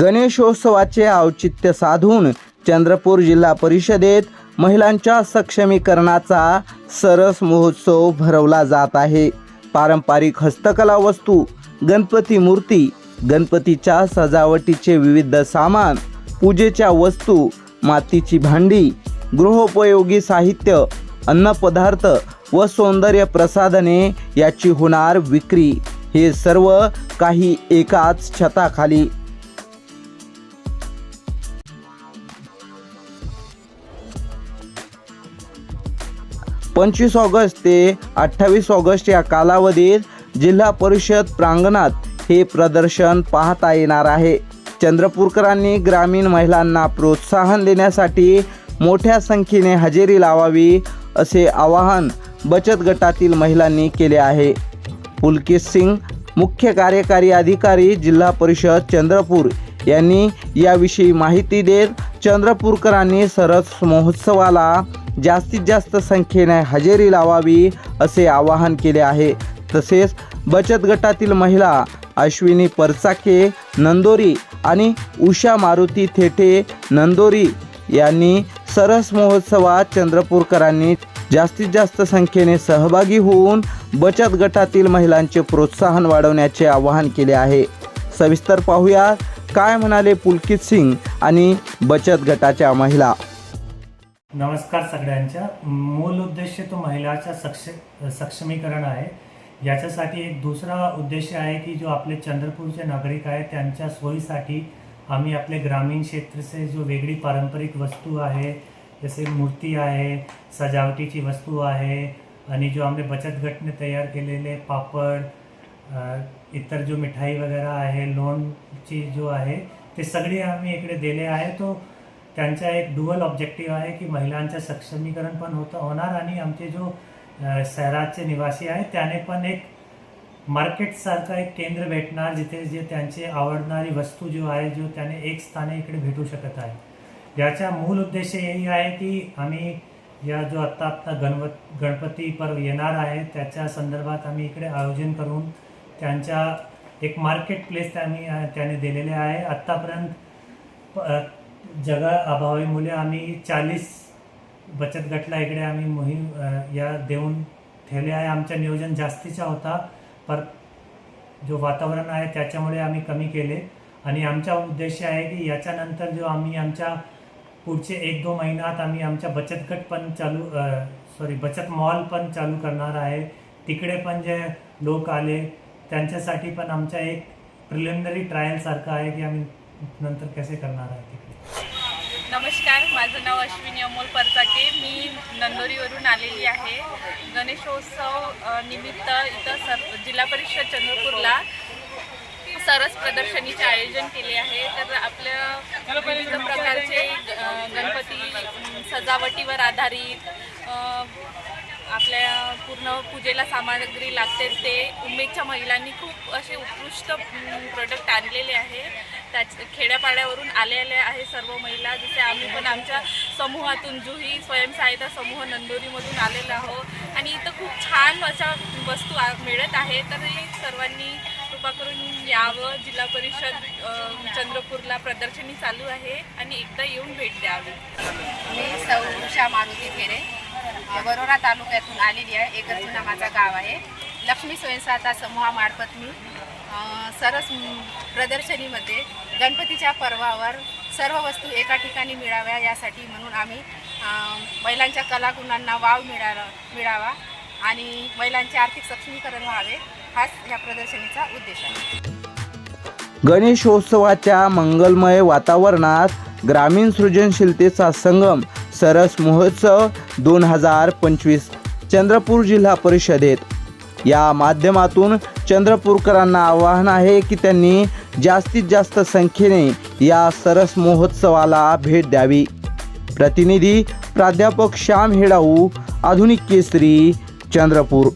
गणेशोत्सवाचे औचित्य साधून चंद्रपूर जिल्हा परिषदेत महिलांच्या सक्षमीकरणाचा सरस महोत्सव भरवला जात आहे. पारंपरिक हस्तकला वस्तू गणपती मूर्ती गणपतीच्या सजावटीचे विविध सामान पूजेच्या वस्तू मातीची भांडी गृहोपयोगी साहित्य अन्नपदार्थ व सौंदर्य प्रसाधने याची होणार विक्री. हे सर्व काही एकाच छताखाली पंचवीस ऑगस्ट ते अठ्ठावीस ऑगस्ट या कालावधीत जिल्हा परिषद प्रांगणात हे प्रदर्शन पाहता येणार आहे. चंद्रपूरकरांनी ग्रामीण महिलांना प्रोत्साहन देण्यासाठी मोठ्या संख्येने हजेरी लावावी असे आवाहन बचत गटातील महिलांनी केले आहे. पुलकित सिंग मुख्य कार्यकारी अधिकारी जिल्हा परिषद चंद्रपूर यांनी याविषयी माहिती देत चंद्रपूरकरांनी सरस महोत्सवाला जास्तीत जास्त संख्येने हजेरी लावावी असे आवाहन केले आहे. तसेच बचत गटातील महिला अश्विनी परचाके नंदोरी आणि उषा मारुती थेटे नंदोरी यांनी सरस महोत्सवात चंद्रपूरकरांनी जास्तीत जास्त संख्येने सहभागी होऊन बचत गटातील महिलांचे प्रोत्साहन वाढवण्याचे आवाहन केले आहे. सविस्तर पाहूया काय म्हणाले पुलकित सिंग आणि बचत गटाच्या महिला? नमस्कार सगळ्यांच्या. मूल उद्देश तो महिलाचा सक्ष सक्षमीकरण आहे. याच्यासाठी एक दुसरा उद्देश आहे की जो आपले चंद्रपूरचे नागरिक आहेत त्यांच्या सोयीसाठी आम्ही आपले ग्रामीण क्षेत्रचे जो वेगळी पारंपरिक वस्तू आहे जसे मूर्ती आहे सजावटीची वस्तू आहे आणि जो आम्ही बचत गटने तयार केलेले पापड इतर जो मिठाई वगैरे आहे लोणची जो आहे ते सगळी आम्ही इकडे दिले आहे. तो त्यांचा एक डुअल ऑब्जेक्टिव्ह आहे की महिलांचं सक्षमीकरण पण होतं होणार आणि आमचे जो शहराचे निवासी आहेत त्याने पण एक मार्केटसारखं एक केंद्र भेटणार जिथे जे त्यांचे आवडणारी वस्तू जो आहे जो त्याने एक स्थाने इकडे भेटू शकत आहे. याचा मूल उद्देश यही आहे की आम्ही या जो आत्ता आत्ता गणपत गणपती पर्व येणार आहे त्याच्या संदर्भात आम्ही इकडे आयोजन करून त्यांच्या एक मार्केट प्लेस त्यांनी त्याने दिलेले आहे. आत्तापर्यंत जगा अभावामुळे आम्ही चाळीस बचत गटला इकडे आम्ही मोहीम या देऊन ठेवले आहे. आमचं नियोजन जास्तीचा होता पर जो वातावरण आहे त्याच्यामुळे आम्ही कमी केले. आणि आमचा उद्देश आहे की याच्यानंतर जो आम्ही आमच्या पुढचे एक दोन महिन्यात आम्ही आमच्या बचत गट पण चालू सॉरी बचत मॉल पण चालू करणार आहे. तिकडे पण जे लोक आले त्यांच्यासाठी पण आमचा एक प्रिलिमिनरी ट्रायल सारखं आहे की आम्ही नंतर कसे करणार आहे तिकडे? नमस्कार माझं नाव अश्विनी अमोल परचाके. मी नंदोरीवरून आलेली आहे. गणेशोत्सव निमित्त इथं सर जिल्हा परिषद चंद्रपूरला सरस प्रदर्शनीचे आयोजन केले आहे. तर आपल्या विविध प्रकारचे गणपती सजावटीवर आधारित आपल्या पूर्ण पूजेला सामग्री लागते. ते उमेदच्या महिलांनी खूप असे उत्कृष्ट प्रोडक्ट आणलेले आहे. त्याच खेड्यापाड्यावरून आलेल्या आहे सर्व महिला जसे आम्ही पण आमच्या समूहातून जुही स्वयंसहायता समूह नंदोरीमधून आलेलो आहोत. आणि इथं खूप छान अशा वस्तू आ- मिळत आहे. तर हे सर्वांनी कृपा करून यावं. जिल्हा परिषद चंद्रपूरला प्रदर्शनी चालू आहे आणि एकदा येऊन भेट द्यावी. मी सौ उषा मारुती फेरे वरोरा तालुक्यातून आलेली आहे. एकरजुना माझा गाव आहे. लक्ष्मी स्वयंसहायता समूहामार्फत मी सरस प्रदर्शनीमध्ये गणपतीच्या पर्वावर सर्व वस्तू एका ठिकाणी मिळाव्या यासाठी म्हणून आम्ही महिलांच्या कलागुणांना वाव मिळाला मिळावा आणि महिलांचे आर्थिक सक्षमीकरण व्हावे हाच या प्रदर्शनीचा उद्देश आहे. गणेशोत्सवाच्या मंगलमय वातावरणात ग्रामीण सृजनशीलतेचा संगम सरस महोत्सव दोन हजार पंचवीस चंद्रपूर जिल्हा परिषदेत या माध्यमातून चंद्रपूरकरांना आवाहन आहे की त्यांनी जास्तीत जास्त संख्येने या सरस महोत्सवाला भेट द्यावी. प्रतिनिधी प्राध्यापक श्याम हेडाऊ आधुनिक केसरी चंद्रपूर.